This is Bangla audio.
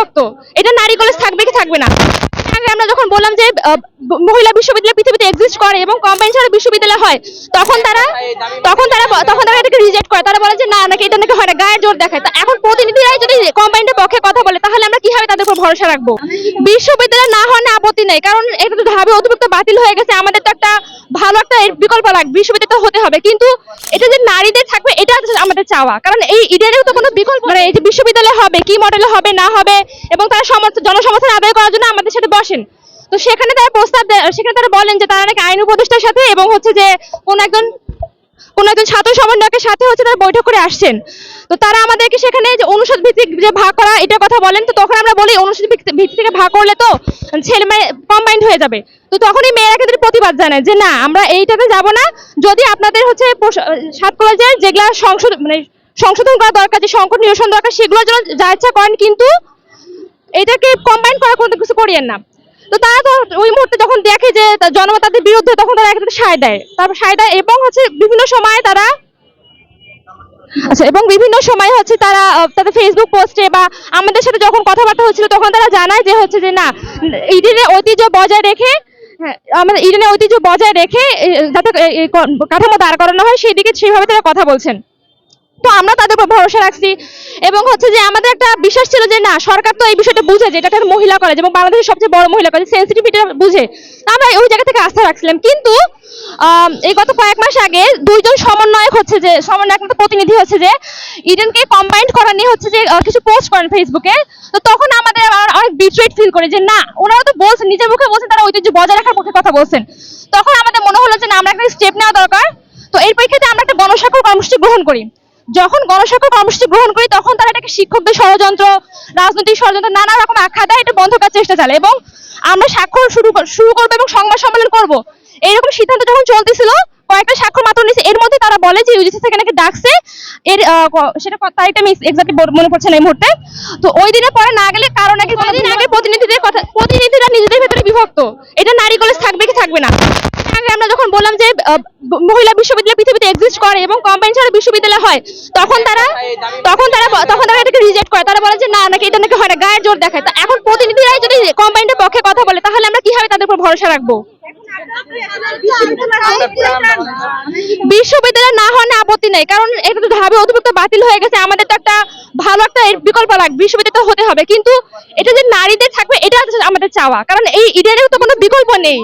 বিভক্ত এটা নারী কলেজ থাকবে কি থাকবে না? আমরা যখন বললাম যে মহিলা বিশ্ববিদ্যালয় পৃথিবীতে এক্সিস্ট করে এবং বিশ্ববিদ্যালয় হয়, তখন তারা তখন তারা তখন তারা এটাকে রিজেক্ট করে। তারা বলে যে, না নাকি এটা নাকি হয় না। গায়ের জোর দেখায়। তা এখন প্রতিনিধিরাই যদি কম্বাইন্ডের পক্ষে কথা বলে, তাহলে আমরা কীভাবে তাদের উপর ভরসা রাখব? বিশ্ববিদ্যালয় না হওয়া আপত্তি নেই। কারণ এটা তো ধাবে অধিভুক্ত বাতিল হয়ে গেছে। আমাদের তো একটা ভালো একটা বিকল্প লাগবে বিশ্ববিদ্যালয় তো হতে হবে। কিন্তু এটা যে নারীদের থাকবে, এটা আমাদের চাওয়া। কারণ এই ইডেনেও তো কোনো বিকল্প মানে এই যে বিশ্ববিদ্যালয় হবে, কি মডেলে হবে, না হবে, এবং তারা সমর্থন জনসমর্থন আদায় করার জন্য আমাদের সাথে বসেন। তো সেখানে তারা প্রস্তাব সেখানে তারা বলেন যে তারা নাকি আইন উপদেষ্টার সাথে এবং হচ্ছে যে কোন একজন কোন একজন ছাত্র সমন্বয়কের সাথে হচ্ছে তারা বৈঠক করে আসছেন। তো তারা আমাদেরকে সেখানে যে অনুষদ ভিত্তিক যে ভাগ করা, এটা কথা বলেন, তো তখন আমরা বলি অনুষদ ভিত্তি থেকে ভাগ করলে তো ছেলে মেয়ে কম্বাইন্ড হয়ে যাবে। তো তখনই মেয়েরা কিন্তু প্রতিবাদ জানায় যে না, আমরা এইটাতে যাব না। যদি আপনাদের হচ্ছে সাত কলেজের যেগুলা সংশোধন মানে সংশোধন করা দরকার, যে সংকট নিরসন দরকার, সেগুলোর জন্য যা ইচ্ছা করেন, কিন্তু এটাকে কম্বাইন করা কোনো কিছু করিয়েন না। তো তারা তো ওই মুহূর্তে যখন দেখে যে জনমত তাদের বিরুদ্ধে তখন তারা একটা সায় দেয়। তারপর সায় দেয় এবং হচ্ছে বিভিন্ন সময় তারা আচ্ছা এবং বিভিন্ন সময় হচ্ছে তারা তাদের ফেসবুক পোস্টে বা আমাদের সাথে যখন কথাবার্তা হচ্ছিল তখন তারা জানায় যে হচ্ছে যে না ইডেনের ঐতিহ্য বজায় রেখে হ্যাঁ, আমাদের ইডেনের ঐতিহ্য বজায় রেখে যাতে কাঠামো দাঁড় করানো হয় সেই দিকে সেভাবে তারা কথা বলছেন। তো আমরা তাদের উপর ভরসা রাখছি। এবং হচ্ছে যে আমাদের একটা বিশ্বাস ছিল যে না, সরকার তো এই বিষয়টা বুঝে যে এটা একটা মহিলা কলেজ এবং বাংলাদেশের সবচেয়ে বড় মহিলা কলেজ সেন্সিটিভিটি বুঝে। আমরা ওই জায়গা থেকে আস্থা রাখছিলাম। কিন্তু এই গত কয়েক মাস আগে দুইজন সমন্বয়ক হচ্ছে যে, সমন্বয়ক প্রতিনিধি হচ্ছে যে, ইডেনকে কম্বাইন্ড করা নিয়ে হচ্ছে যে কিছু পোস্ট করেন ফেসবুকে তো তখন আমাদের অনেক বিট্রেট ফিল করে যে, না, ওনারা তো বলছেন, নিজের মুখে বলছেন, তারা ঐতিহ্য বজায় রাখার মুখে কথা বলছেন। তখন আমাদের মনে হলো যে, না, আমরা একটা স্টেপ নেওয়া দরকার। তো এর প্রেক্ষিতে আমরা একটা গণস্বাক্ষর কর্মসূচি গ্রহণ করি। যখন গণস্বাক্ষর কর্মসূচি গ্রহণ করি তখন তারা এটাকে শিক্ষকদের ষড়যন্ত্র রাজনৈতিক ষড়যন্ত্র নানা রকম আখ্যা দেয় এটা বন্ধ করার চেষ্টা চালায়। এবং আমরা স্বাক্ষর শুরু শুরু করব এবং সংবাদ সম্মেলন করব। এইরকম সিদ্ধান্ত যখন চলতেছিল কয়েকটা স্বাক্ষর মাত্র নিছে। এর মধ্যে তারা বলে যে ইউজিসি থেকে নাকি ডাকছে। এর সেটা তারিখটা আমি এক্স্যাক্টলি মনে পড়ছে না এই মুহূর্তে। তো ওই দিনে পরে না গেলে কারণ নাকি দিন আগে প্রতিনিধিদের কথা প্রতিনিধিরা নিজেদের ভেতরে বিভক্ত। এটা নারী কলেজ থাকবে কি থাকবে না? আমরা যখন বললাম যে মহিলা বিশ্ববিদ্যালয় পৃথিবীতে এক্সিস্ট করে এবং কম্বাইন ছাড়া বিশ্ববিদ্যালয় হয়। তখন তারা তখন তারা তখন তারা এটাকে রিজেক্ট করে। তারা বলে যে, না নাকি এটা নাকি হয় না, গায়ের জোর দেখায়। তা এখন প্রতিনিধিরাই যদি কম্বাইন্ডের পক্ষে কথা বলে, তাহলে আমরা কীভাবে তাদের উপর ভরসা রাখব? বিশ্ববিদ্যালয় না হওয়ার আপত্তি নেই, কারণ এটা তো ধাবে অতিরিক্ত বাতিল হয়ে গেছে। আমাদের তো একটা ভালো একটা বিকল্প লাগবে, বিশ্ববিদ্যালয় হতে হবে। কিন্তু এটা যে নারীদের থাকবে, এটা আমাদের চাওয়া। কারণ এই ইডেনেও তো কোনো বিকল্প নেই।